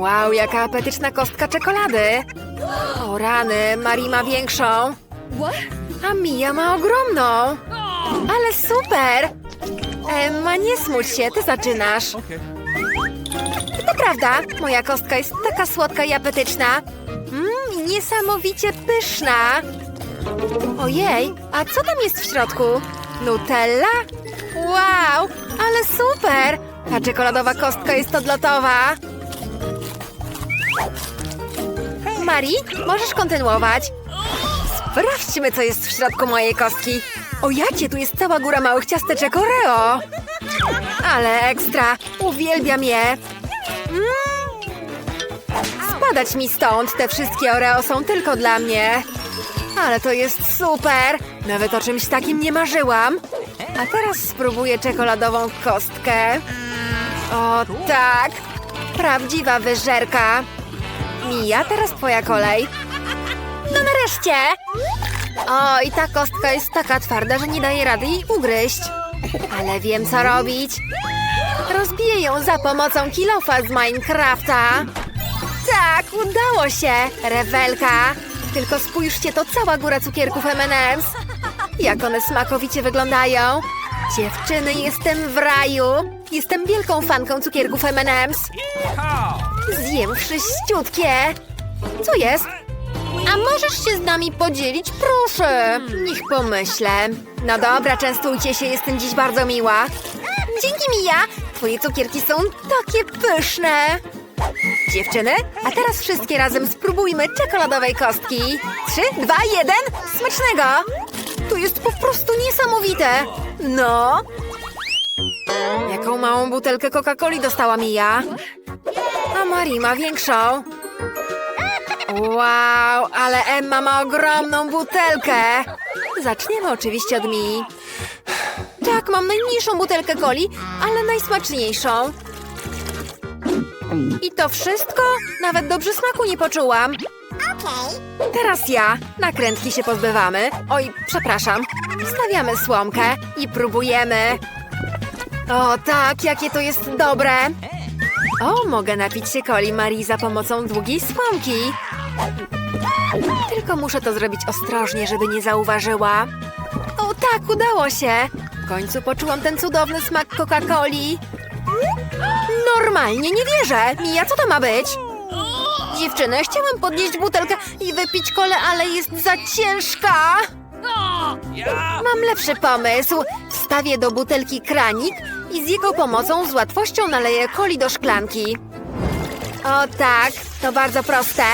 Wow, jaka apetyczna kostka czekolady. O rany, Marii ma większą. A Mia ma ogromną. Ale super. Emma, nie smuć się, ty zaczynasz. To prawda, moja kostka jest taka słodka i apetyczna. Mmm, niesamowicie pyszna. Ojej, a co tam jest w środku? Nutella? Wow, ale super! Ta czekoladowa kostka jest odlotowa. Mari, możesz kontynuować. Sprawdźmy, co jest w środku mojej kostki. O jacie, tu jest cała góra małych ciasteczek Oreo. Ale ekstra, uwielbiam je. Mm. Spadać mi stąd, te wszystkie Oreo są tylko dla mnie. Ale to jest super! Nawet o czymś takim nie marzyłam. A teraz spróbuję czekoladową kostkę. O tak! Prawdziwa wyżerka. Mija, teraz twoja kolej. No nareszcie! O, i ta kostka jest taka twarda, że nie daje rady jej ugryźć. Ale wiem, co robić. Rozbiję ją za pomocą kilofa z Minecrafta. Tak, udało się! Rewelka! Tylko spójrzcie, to cała góra cukierków M&M's. Jak one smakowicie wyglądają. Dziewczyny, jestem w raju. Jestem wielką fanką cukierków M&M's. Zjem wszyściutkie. Co jest? A możesz się z nami podzielić, proszę? Niech pomyślę. No dobra, częstujcie się, jestem dziś bardzo miła. Dzięki, Mija. Twoje cukierki są takie pyszne. Dziewczyny, a teraz wszystkie razem spróbujmy czekoladowej kostki. Trzy, dwa, jeden, smacznego! To jest po prostu niesamowite. No. Jaką małą butelkę Coca-Coli dostała Mija? A ma większą. Wow, ale Emma ma ogromną butelkę. Zaczniemy oczywiście od Mii. Tak, mam najmniejszą butelkę coli, ale najsmaczniejszą. I to wszystko? Nawet dobrze smaku nie poczułam. Teraz ja. Nakrętki się pozbywamy. Oj, przepraszam. Stawiamy słomkę i próbujemy. O tak, jakie to jest dobre. O, mogę napić się coli Marii za pomocą długiej słomki. Tylko muszę to zrobić ostrożnie, żeby nie zauważyła. O tak, udało się. W końcu poczułam ten cudowny smak Coca-Coli. Normalnie nie wierzę. Mija, co to ma być? Dziewczyny, chciałam podnieść butelkę i wypić kolę, ale jest za ciężka. Mam lepszy pomysł. Wstawię do butelki kranik i z jego pomocą z łatwością naleję coli do szklanki. O tak, to bardzo proste.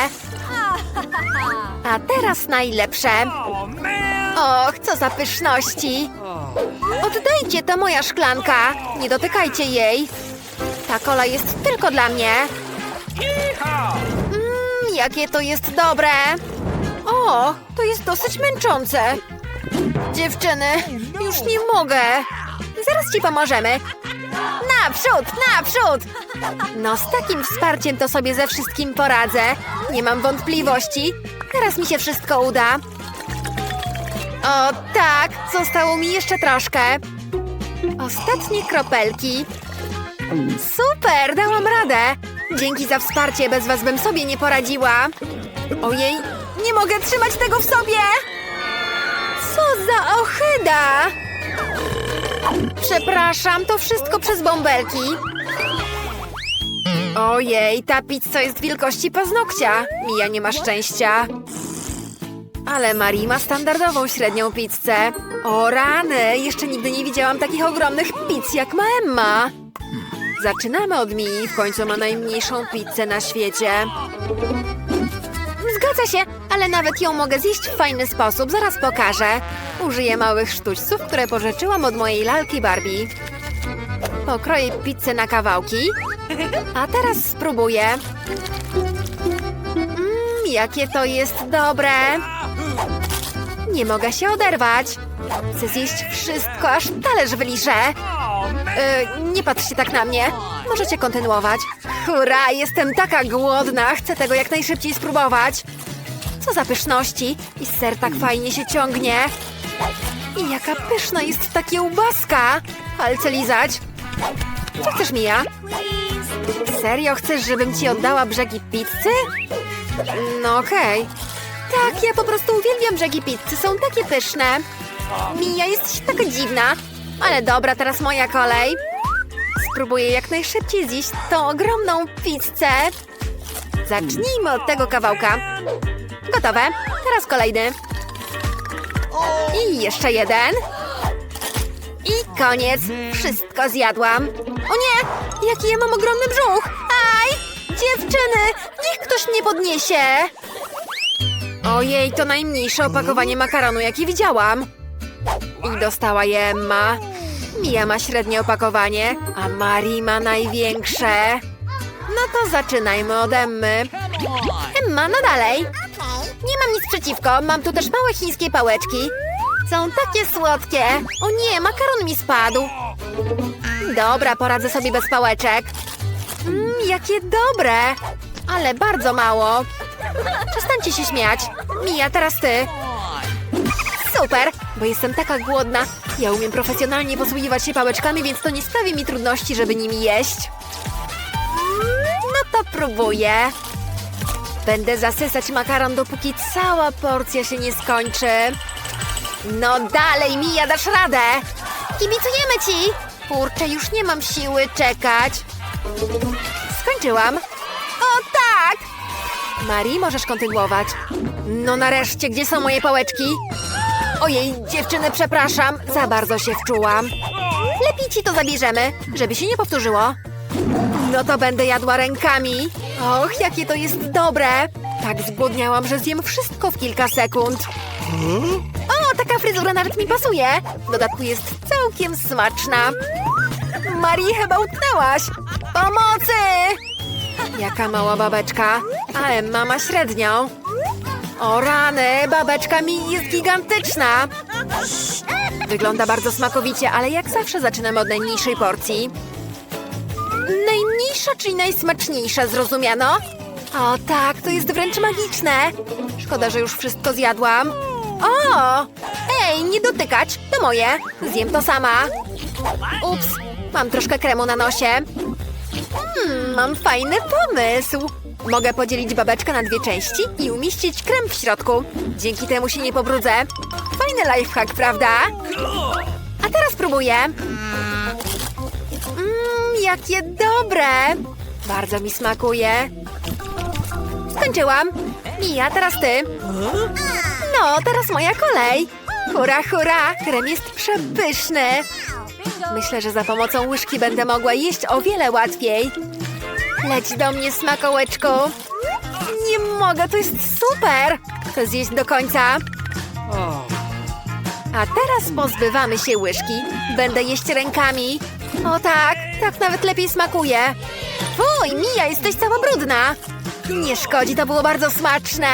A teraz najlepsze. Och, co za pyszności. Oddajcie, to moja szklanka. Nie dotykajcie jej. Ta kola jest tylko dla mnie. Mmm, jakie to jest dobre. O, to jest dosyć męczące. Dziewczyny, już nie mogę. Zaraz ci pomożemy. Naprzód, naprzód! No, z takim wsparciem to sobie ze wszystkim poradzę. Nie mam wątpliwości. Teraz mi się wszystko uda. O, tak, zostało mi jeszcze troszkę. Ostatnie kropelki. Super, dałam radę. Dzięki za wsparcie, bez was bym sobie nie poradziła. Ojej, nie mogę trzymać tego w sobie! Co za ohyda! Przepraszam, to wszystko przez bąbelki. Ojej, ta pizza jest wielkości paznokcia. Mija nie ma szczęścia. Ale Marii ma standardową średnią pizzę. O rany, jeszcze nigdy nie widziałam takich ogromnych pizz jak ma Emma. Zaczynamy od Mii, w końcu ma najmniejszą pizzę na świecie. Ale nawet ją mogę zjeść w fajny sposób, zaraz pokażę. Użyję małych sztućców, które pożyczyłam od mojej lalki Barbie. Pokroję pizzę na kawałki. A teraz spróbuję. Mmm, jakie to jest dobre. Nie mogę się oderwać. Chcę zjeść wszystko, aż talerz wyliszę. Yy, nie patrzcie tak na mnie. Możecie kontynuować. Hurra, jestem taka głodna. Chcę tego jak najszybciej spróbować. Co za pyszności. I ser tak fajnie się ciągnie. I jaka pyszna jest ta kiełbaska. Palce lizać. Co chcesz, Mija? Serio chcesz, żebym ci oddała brzegi pizzy? No okej. Tak, ja po prostu uwielbiam brzegi pizzy, są takie pyszne. Mija, jesteś taka dziwna. Ale dobra, teraz moja kolej. Spróbuję jak najszybciej zjeść tą ogromną pizzę. Zacznijmy od tego kawałka. Gotowe. Teraz kolejny. I jeszcze jeden. I koniec. Wszystko zjadłam. O nie! Jaki ja mam ogromny brzuch! Aj! Dziewczyny! Niech ktoś mnie podniesie! Ojej, to najmniejsze opakowanie makaronu, jakie widziałam. I dostała je Emma. Mia ma średnie opakowanie, a Mari ma największe. No to zaczynajmy od Emmy. Emma, no dalej. Nie mam nic przeciwko, mam tu też małe chińskie pałeczki. Są takie słodkie. O nie, makaron mi spadł. Dobra, poradzę sobie bez pałeczek. Mmm, jakie dobre. Ale bardzo mało. Przestańcie się śmiać. Mija, teraz ty. Super, bo jestem taka głodna. Ja umiem profesjonalnie posługiwać się pałeczkami, więc to nie sprawi mi trudności, żeby nimi jeść. No to próbuję. Będę zasysać makaron, dopóki cała porcja się nie skończy. No dalej, Mija, dasz radę! Kibicujemy ci! Kurczę, już nie mam siły czekać. Skończyłam. O tak! Mari, możesz kontynuować. No nareszcie, gdzie są moje pałeczki? Ojej, dziewczyny, przepraszam, za bardzo się wczułam. Lepiej ci to zabierzemy, żeby się nie powtórzyło. No to będę jadła rękami. Och, jakie to jest dobre! Tak zgłodniałam, że zjem wszystko w kilka sekund. O, taka fryzura nawet mi pasuje. W dodatku jest całkiem smaczna. Marii, chyba utknęłaś. Pomocy! Jaka mała babeczka, a Emma ma średnią. O rany, babeczka mi jest gigantyczna. Wygląda bardzo smakowicie, ale jak zawsze zaczynamy od najmniejszej porcji. Najmniejsza, czyli najsmaczniejsza, zrozumiano? O tak, to jest wręcz magiczne. Szkoda, że już wszystko zjadłam. O! Ej, nie dotykać, to moje. Zjem to sama. Ups, mam troszkę kremu na nosie. Hmm, mam fajny pomysł. Mogę podzielić babeczkę na dwie części i umieścić krem w środku. Dzięki temu się nie pobrudzę. Fajny lifehack, prawda? A teraz spróbuję. Jakie dobre! Bardzo mi smakuje. Skończyłam. Mija, teraz ty. No, teraz moja kolej. Hurra, hurra! Krem jest przepyszny. Myślę, że za pomocą łyżki będę mogła jeść o wiele łatwiej. Leć do mnie, smakołeczku. Nie mogę, to jest super. Chcę zjeść do końca. A teraz pozbywamy się łyżki. Będę jeść rękami. O tak, tak nawet lepiej smakuje. Fuj, Mija, jesteś cała brudna. Nie szkodzi, to było bardzo smaczne.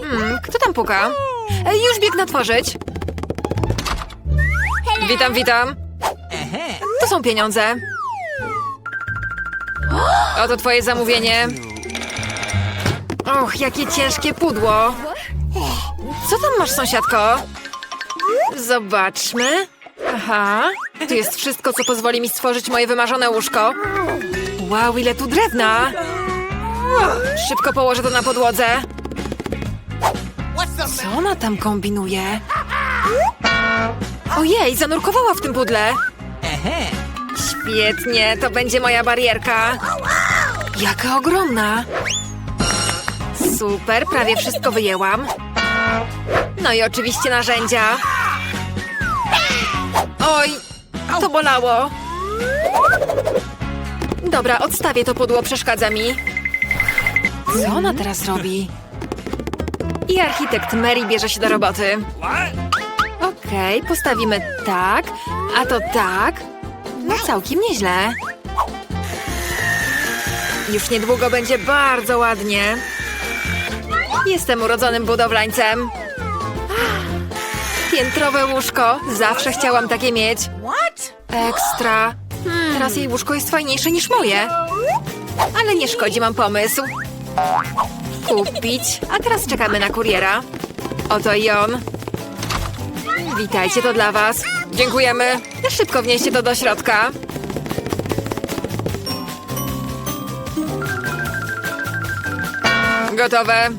Hmm, kto tam puka? Już biegnę otworzyć. Witam, witam. To są pieniądze. Oto twoje zamówienie. Och, jakie ciężkie pudło. Co tam masz, sąsiadko? Zobaczmy. Aha, tu jest wszystko, co pozwoli mi stworzyć moje wymarzone łóżko. Wow, ile tu drewna! Szybko położę to na podłodze. Co ona tam kombinuje? Ojej, zanurkowała w tym pudle. Świetnie, to będzie moja barierka. Jaka ogromna. Super, prawie wszystko wyjęłam. No i oczywiście narzędzia. Oj, to bolało. Dobra, odstawię to pudło, przeszkadza mi. Co ona teraz robi? I architekt Mary bierze się do roboty. Okej, postawimy tak, a to tak. No całkiem nieźle. Już niedługo będzie bardzo ładnie. Jestem urodzonym budowlańcem. Piętrowe łóżko. Zawsze chciałam takie mieć. Ekstra. Hmm, teraz jej łóżko jest fajniejsze niż moje. Ale nie szkodzi, mam pomysł. Kupić. A teraz czekamy na kuriera. Oto i on. Witajcie, to dla was. Dziękujemy. Szybko wnieście to do środka. Gotowe.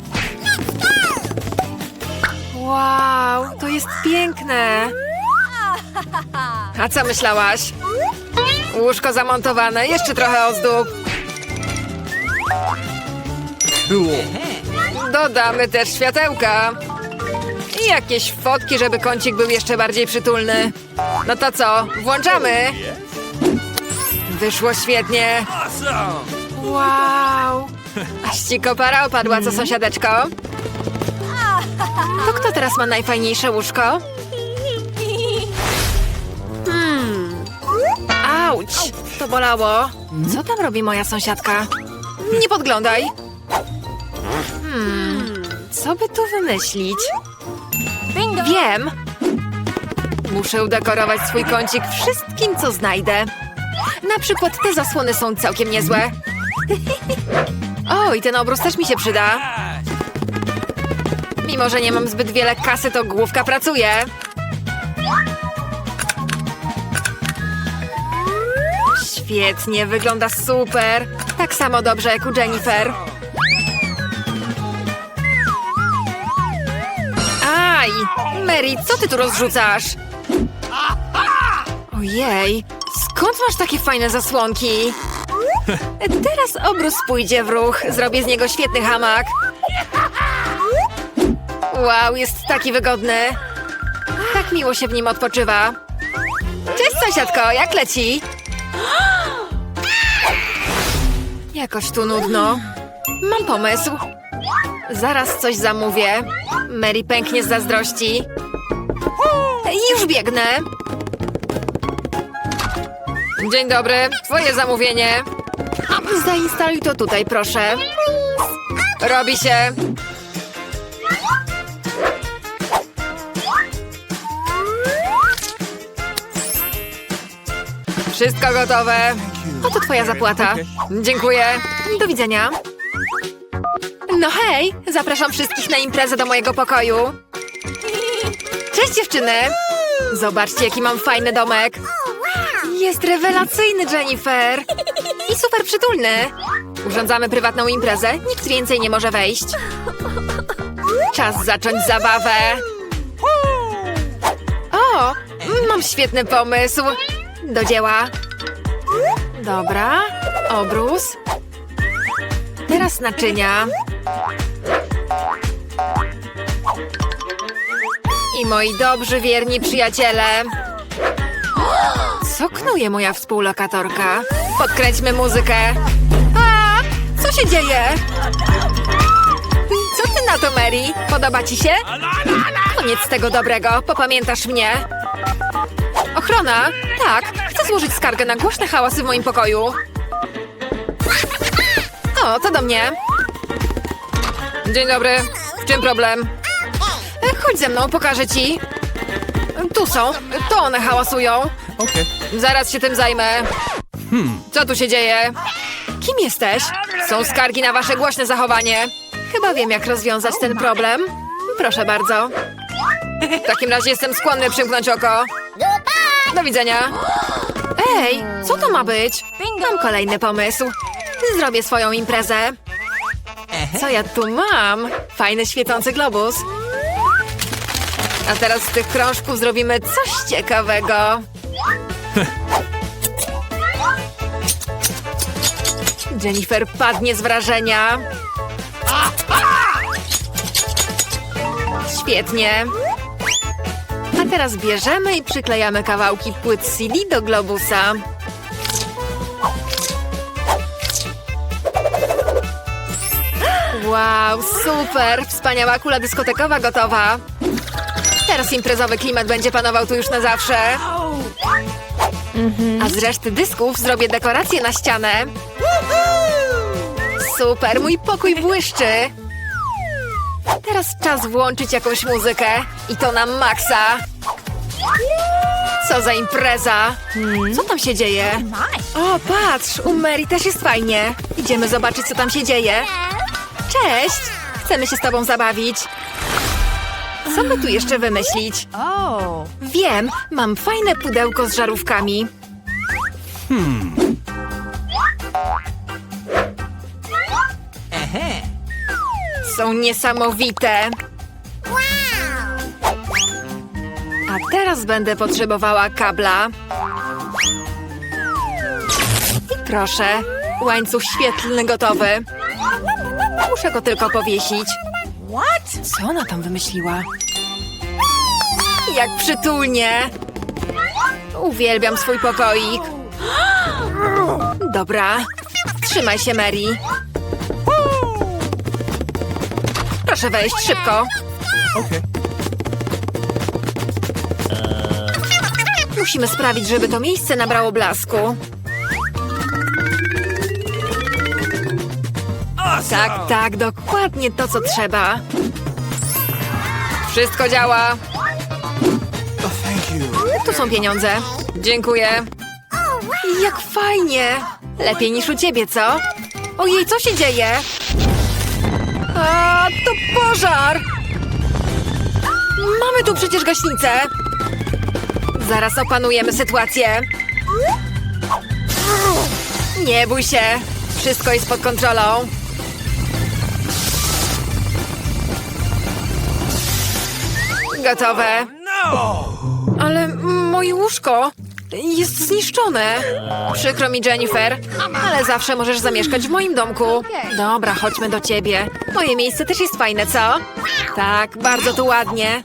Wow, to jest piękne. A co myślałaś? Łóżko zamontowane, jeszcze trochę ozdób. Dodamy też światełka. I jakieś fotki, żeby kącik był jeszcze bardziej przytulny. No to co, włączamy? Wyszło świetnie. Wow. Aż ci kopara opadła, co sąsiadeczko? To kto teraz ma najfajniejsze łóżko? Hmm. Auć, to bolało. Co tam robi moja sąsiadka? Nie podglądaj. Hmm, co by tu wymyślić? Wiem. Muszę udekorować swój kącik wszystkim, co znajdę. Na przykład te zasłony są całkiem niezłe. O, i ten obrus też mi się przyda. Mimo, że nie mam zbyt wiele kasy, to główka pracuje. Świetnie, wygląda super. Tak samo dobrze jak u Jennifer. Aj! Mary, co ty tu rozrzucasz? Ojej, skąd masz takie fajne zasłonki? Teraz obrus pójdzie w ruch. Zrobię z niego świetny hamak. Wow, jest taki wygodny. Tak miło się w nim odpoczywa. Cześć sąsiadko, jak leci? Jakoś tu nudno. Mam pomysł. Zaraz coś zamówię. Mary pęknie z zazdrości. Już biegnę. Dzień dobry, twoje zamówienie. Zainstaluj to tutaj, proszę. Robi się. Wszystko gotowe. Oto twoja zapłata. Dziękuję. Do widzenia. No hej, zapraszam wszystkich na imprezę do mojego pokoju. Cześć dziewczyny. Zobaczcie, jaki mam fajny domek. Jest rewelacyjny, Jennifer. I super przytulny. Urządzamy prywatną imprezę. Nikt więcej nie może wejść. Czas zacząć zabawę. O, mam świetny pomysł. Do dzieła. Dobra, obrus. Teraz naczynia. I moi dobrzy, wierni przyjaciele. Co knuje moja współlokatorka? Podkręćmy muzykę. A, co się dzieje? Co ty na to, Mary? Podoba ci się? Koniec tego dobrego, popamiętasz mnie. Ochrona? Tak, chcę złożyć skargę na głośne hałasy w moim pokoju. O, to do mnie. Dzień dobry. W czym problem? E, Chodź ze mną, pokażę ci. Tu są. To one hałasują. Okay. Zaraz się tym zajmę. Co tu się dzieje? Kim jesteś? Są skargi na wasze głośne zachowanie. Chyba wiem, jak rozwiązać ten problem. Proszę bardzo. W takim razie jestem skłonny przymknąć oko. Do widzenia. Ej, co to ma być? Mam kolejny pomysł. Zrobię swoją imprezę. Co ja tu mam? Fajny świecący globus. A teraz z tych krążków zrobimy coś ciekawego. Jennifer padnie z wrażenia. Świetnie. Teraz bierzemy i przyklejamy kawałki płyt CD do globusa. Wow, super! Wspaniała kula dyskotekowa gotowa. Teraz imprezowy klimat będzie panował tu już na zawsze. A z reszty dysków zrobię dekorację na ścianę. Super, mój pokój błyszczy. Teraz czas włączyć jakąś muzykę. I to na maksa. Co za impreza. Co tam się dzieje? O, patrz, u Mary też jest fajnie. Idziemy zobaczyć, co tam się dzieje. Cześć! Chcemy się z tobą zabawić. Co by tu jeszcze wymyślić? Wiem, mam fajne pudełko z żarówkami. Są niesamowite. A teraz będę potrzebowała kabla. Proszę, łańcuch świetlny gotowy. Muszę go tylko powiesić. Co ona tam wymyśliła? Jak przytulnie! Uwielbiam swój pokoik. Dobra, trzymaj się, Mary. Proszę wejść szybko. Okay. Musimy sprawić, żeby to miejsce nabrało blasku. Tak, tak, dokładnie to, co trzeba. Wszystko działa. Oh. Tu są pieniądze. Dziękuję. Jak fajnie. Lepiej niż u ciebie, co? Ojej, co się dzieje? A, to pożar! Mamy tu przecież gaśnicę. Zaraz opanujemy sytuację. Nie bój się. Wszystko jest pod kontrolą. Gotowe. No! Ale moje łóżko jest zniszczone. Przykro mi, Jennifer, ale zawsze możesz zamieszkać w moim domku. Dobra, chodźmy do ciebie. Moje miejsce też jest fajne, co? Tak, bardzo tu ładnie.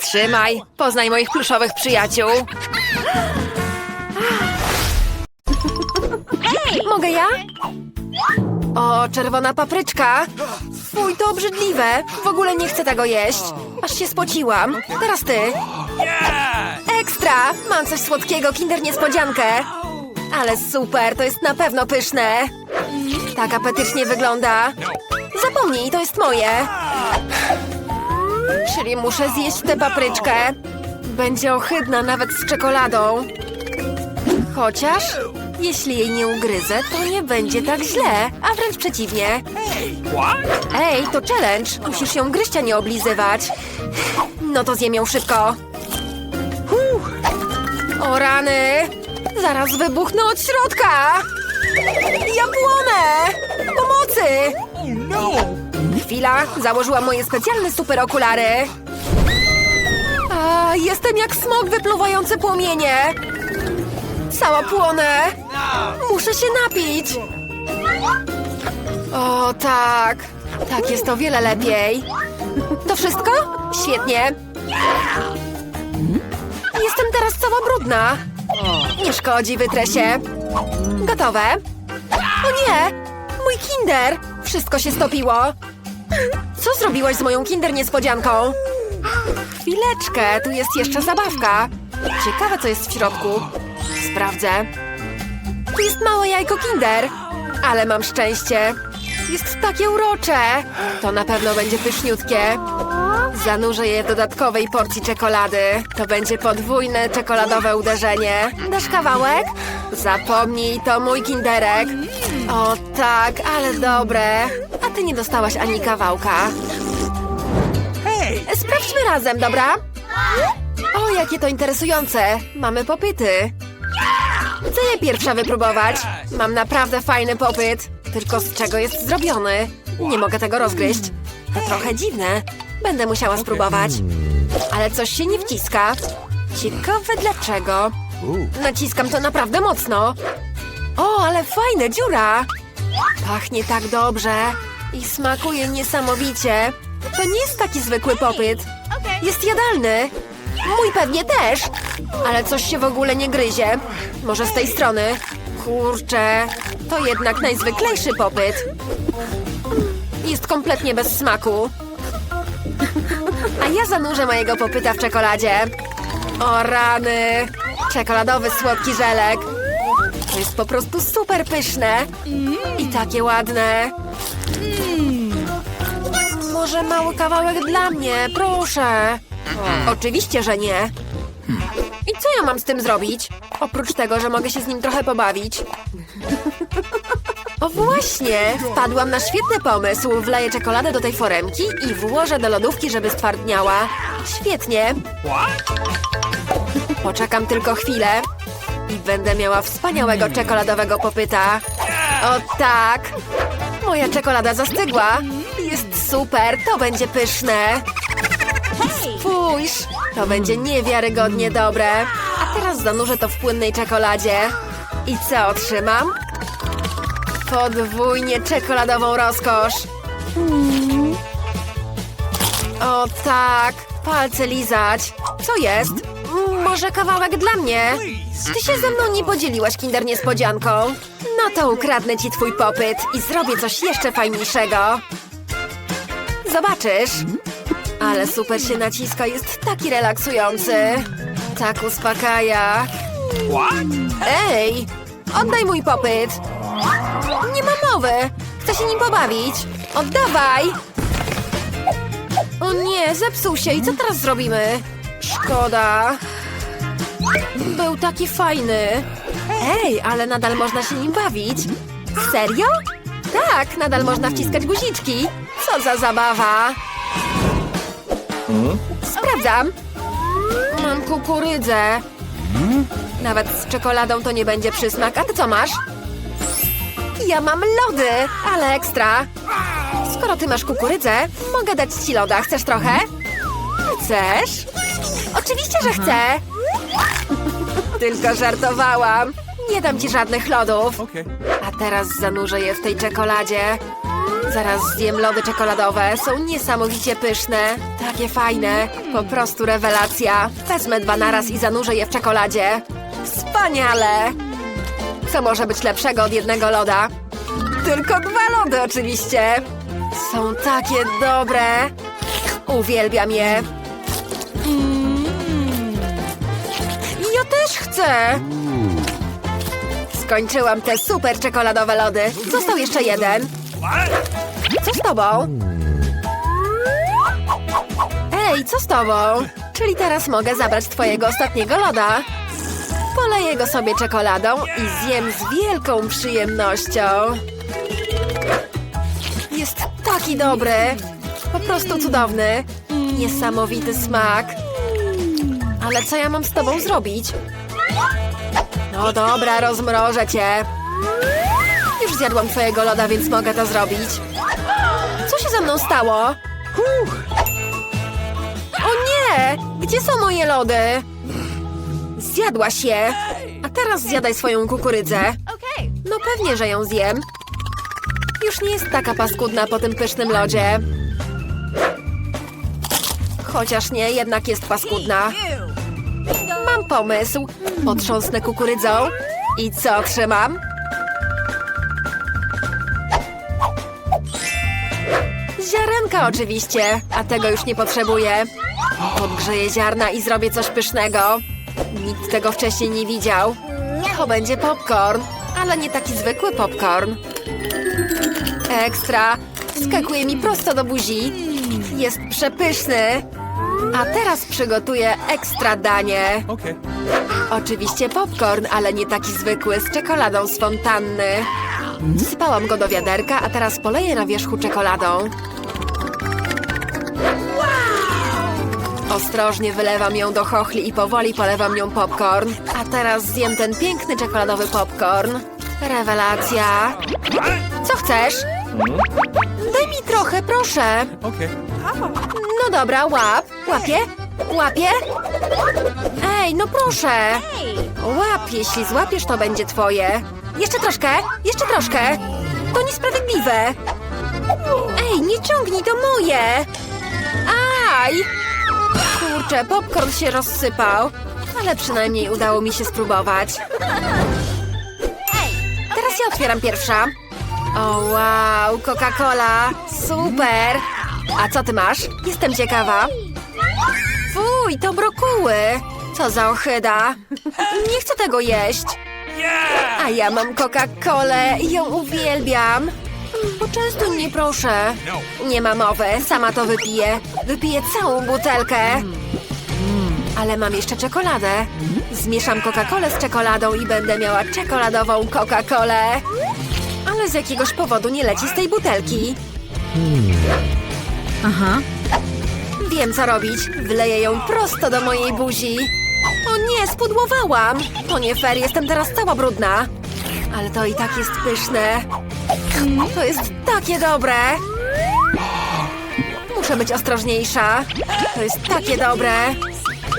Trzymaj, poznaj moich pluszowych przyjaciół. Mogę ja? O, czerwona papryczka. Fuj, to obrzydliwe. W ogóle nie chcę tego jeść. Aż się spociłam. Teraz ty. Ekstra! Mam coś słodkiego, kinder niespodziankę. Ale super, to jest na pewno pyszne. Tak apetycznie wygląda. Zapomnij, to jest moje. Czyli muszę zjeść tę papryczkę. Będzie ohydna nawet z czekoladą. Chociaż, jeśli jej nie ugryzę, to nie będzie tak źle, a wręcz przeciwnie. Ej, to challenge. Musisz ją gryźć, a nie oblizywać. No to zjem ją szybko. O rany! Zaraz wybuchnę od środka! Ja płonę! Pomocy! Oh no! Chwila, założyłam moje specjalne super okulary. A, jestem jak smok wypluwający płomienie. Cała płonę. Muszę się napić. O, tak. Tak jest o wiele lepiej. To wszystko? Świetnie. Cała brudna. Nie szkodzi, wytrę się. Gotowe. O nie! Mój kinder! Wszystko się stopiło. Co zrobiłaś z moją kinder niespodzianką? Chwileczkę, tu jest jeszcze zabawka. Ciekawe, co jest w środku. Sprawdzę. Tu jest małe jajko kinder. Ale mam szczęście. Jest takie urocze. To na pewno będzie pyszniutkie. Zanurzę je w dodatkowej porcji czekolady. To będzie podwójne czekoladowe uderzenie. Dasz kawałek? Zapomnij, to mój kinderek. O tak, ale dobre. A ty nie dostałaś ani kawałka. Sprawdźmy razem, dobra? O, jakie to interesujące. Mamy popyty. Chcę je pierwsza wypróbować. Mam naprawdę fajny popyt. Tylko z czego jest zrobiony? Nie mogę tego rozgryźć. To trochę dziwne. Będę musiała spróbować. Ale coś się nie wciska. Ciekawe dlaczego. Naciskam to naprawdę mocno. O, ale fajne, dziura. Pachnie tak dobrze. I smakuje niesamowicie. To nie jest taki zwykły popyt. Jest jadalny. Mój pewnie też. Ale coś się w ogóle nie gryzie. Może z tej strony. Kurczę, to jednak najzwyklejszy popyt. Jest kompletnie bez smaku. A ja zanurzę mojego popyta w czekoladzie. O rany! Czekoladowy słodki żelek. To jest po prostu super pyszne. I takie ładne. Może mały kawałek dla mnie, proszę. Oczywiście, że nie. I co ja mam z tym zrobić? Oprócz tego, że mogę się z nim trochę pobawić. O właśnie! Wpadłam na świetny pomysł. Wleję czekoladę do tej foremki i włożę do lodówki, żeby stwardniała. Świetnie. Poczekam tylko chwilę i będę miała wspaniałego czekoladowego popyta. O tak! Moja czekolada zastygła. jest super, to będzie pyszne. Spójrz, to będzie niewiarygodnie dobre. A teraz zanurzę to w płynnej czekoladzie. I co otrzymam? Podwójnie czekoladową rozkosz. O tak, palce lizać. Co jest? Może kawałek dla mnie? Ty się ze mną nie podzieliłaś kinder niespodzianką. No to ukradnę ci twój popyt i zrobię coś jeszcze fajniejszego. Zobaczysz. Ale super się naciska, jest taki relaksujący. Tak uspokaja. Ej, oddaj mój popyt. Nie ma mowy. Chcę się nim pobawić. Oddawaj. O nie, zepsuł się. I co teraz zrobimy? Szkoda. Był taki fajny. Ej, ale nadal można się nim bawić. Serio? Tak, nadal można wciskać guziczki. Co za zabawa. Sprawdzam. Mam kukurydzę. Nawet z czekoladą to nie będzie przysmak. A ty co masz? Ja mam lody, ale ekstra. Skoro ty masz kukurydzę, mogę dać ci loda. Chcesz trochę? Chcesz? Oczywiście, że chcę. Tylko żartowałam. Nie dam ci żadnych lodów. A teraz zanurzę je w tej czekoladzie. Zaraz zjem lody czekoladowe. Są niesamowicie pyszne. Takie fajne. Po prostu rewelacja. Wezmę dwa naraz i zanurzę je w czekoladzie. Wspaniale! Co może być lepszego od jednego loda? Tylko dwa lody oczywiście. Są takie dobre. Uwielbiam je. Mm. Ja też chcę. Skończyłam te super czekoladowe lody. Został jeszcze jeden. Co z tobą? Ej, co z tobą? Czyli teraz mogę zabrać twojego ostatniego loda. Poleję go sobie czekoladą i zjem z wielką przyjemnością. Jest taki dobry. Po prostu cudowny. Niesamowity smak. Ale co ja mam z tobą zrobić? No dobra, rozmrożę cię. Już zjadłam twojego loda, więc mogę to zrobić. Co się ze mną stało? O nie! Gdzie są moje lody? Zjadłaś je. A teraz zjadaj swoją kukurydzę. No pewnie, że ją zjem. Już nie jest taka paskudna po tym pysznym lodzie. Chociaż nie, jednak jest paskudna. Mam pomysł. Potrząsnę kukurydzą. I co trzymam? Ziarenka oczywiście, a tego już nie potrzebuję. Podgrzeję ziarna i zrobię coś pysznego. Nikt tego wcześniej nie widział. To będzie popcorn, ale nie taki zwykły popcorn. Ekstra! Skakuje mi prosto do buzi. Jest przepyszny. A teraz przygotuję ekstra danie. Okay. Oczywiście popcorn, ale nie taki zwykły, z czekoladą z fontanny. Wsypałam go do wiaderka, a teraz poleję na wierzchu czekoladą. Ostrożnie wylewam ją do chochli i powoli polewam nią popcorn. A teraz zjem ten piękny czekoladowy popcorn. Rewelacja. Co chcesz? Daj mi trochę, proszę. No dobra, łap. Łapie? Łapie? Ej, no proszę. Łap, jeśli złapiesz, to będzie twoje. Jeszcze troszkę, jeszcze troszkę. To niesprawiedliwe. Ej, nie ciągnij, to moje. Aj! Kurczę, popcorn się rozsypał. Ale przynajmniej udało mi się spróbować. Teraz ja otwieram pierwsza. O wow, Coca-Cola. Super. A co ty masz? Jestem ciekawa. Fuj, to brokuły. Co za ohyda. Nie chcę tego jeść. A ja mam Coca-Colę i ją uwielbiam. Poczęstuj mnie, proszę. No. Nie ma mowy, sama to wypiję. Wypiję całą butelkę. Ale mam jeszcze czekoladę. Zmieszam Coca-Colę z czekoladą i będę miała czekoladową Coca-Colę. Ale z jakiegoś powodu nie leci z tej butelki. Aha. Wiem, co robić. Wleję ją prosto do mojej buzi. O nie, spudłowałam. To nie fair, jestem teraz cała brudna. Ale to i tak jest pyszne. To jest takie dobre. Muszę być ostrożniejsza. To jest takie dobre.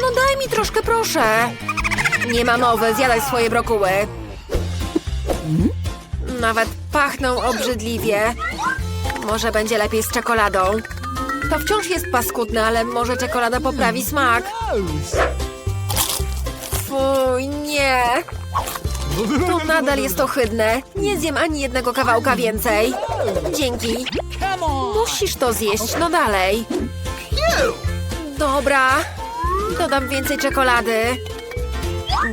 No daj mi troszkę, proszę. Nie ma mowy, zjadaj swoje brokuły. Nawet pachną obrzydliwie. Może będzie lepiej z czekoladą. To wciąż jest paskudne, ale może czekolada poprawi smak. Fuj, nie. To nadal jest ohydne. Nie zjem ani jednego kawałka więcej. Dzięki. Musisz to zjeść, no dalej. Dobra. Dodam więcej czekolady.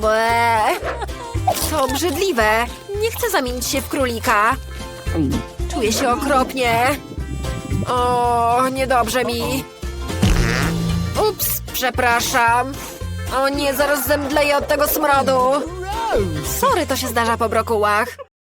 Ble. To obrzydliwe. Nie chcę zamienić się w królika. Czuję się okropnie. O, niedobrze mi. Ups, przepraszam. O nie, zaraz zemdleję od tego smrodu. Sorry, to się zdarza po brokułach.